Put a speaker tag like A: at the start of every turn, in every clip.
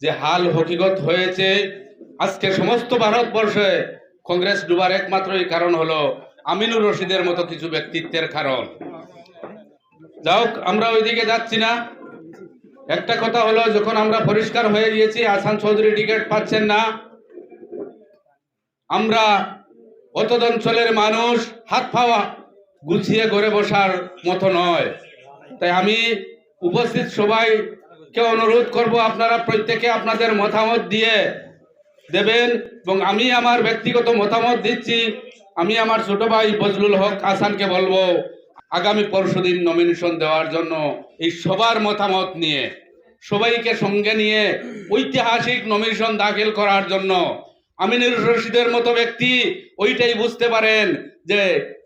A: যে হাল হকিকত হয়েছে আজকে সমস্ত ভারতবর্ষে কংগ্রেস ডুবার একমাত্র এই কারণ হলো আমিনুর রশিদের মতো কিছু ব্যক্তিত্বের কারণ। যাও আমরা ওইদিকে যাচ্ছি না। একটা কথা হলো, যখন আমরা পরিষ্কার হয়ে গিয়েছি, আসান চৌধুরী টিকিট পাচ্ছেন না, আমরা অতদ অঞ্চলের মানুষ হাত পাওয়া গুছিয়ে ঘরে বসার মতো নয়। তাই আমি উপস্থিত সবাইকে অনুরোধ করব আপনারা প্রত্যেকে আপনাদের মতামত দিয়ে দেবেন এবং আমি আমার ব্যক্তিগত মতামত দিচ্ছি। আমি আমার ছোট ভাই ফজলুল হক আসানকে বলব, আগামী পরশুদিন নমিনেশন দেওয়ার জন্য এই সবার মতামত নিয়ে, সবাইকে সঙ্গে নিয়ে ঐতিহাসিক নমিনেশন দাখিল করার জন্য। আমিনুর রশিদের মতো ব্যক্তি ওইটাই বুঝতে পারেন যে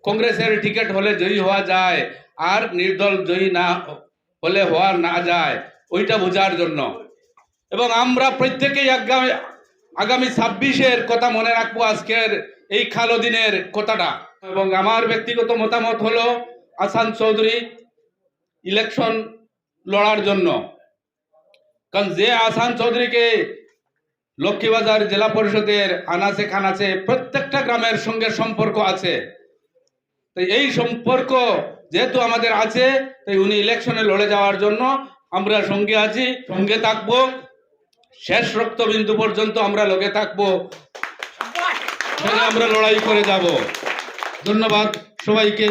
A: কংগ্রেসের টিকিট হলে জয়ী হওয়া যায়, আর নির্দল জয়ী না হলে হওয়া না যায়। ওইটা বোঝার জন্য। এবং আমরা প্রত্যেকেই আগামী আগামী ছাব্বিশের কথা মনে রাখব আজকের এই খালো দিনের কথাটা। এবং আমার ব্যক্তিগত মতামত হলো, আসান চৌধুরী ইলেকশন লড়ার জন্য। কারণ যে আসান চৌধুরীকে লক্ষ্মীবাজার জেলা পরিষদের আনাচে খানাচে প্রত্যেকটা গ্রামের সঙ্গে সম্পর্ক আছে তো এই সম্পর্ক যেহেতু আমাদের আছে, তাই উনি ইলেকশনে লড়ে যাওয়ার জন্য আমরা সঙ্গে আছি সঙ্গে থাকব। শেষ রক্তবিন্দু পর্যন্ত আমরা লগে থাকব। আমরা লড়াই করে যাব। ধন্যবাদ সবাইকে।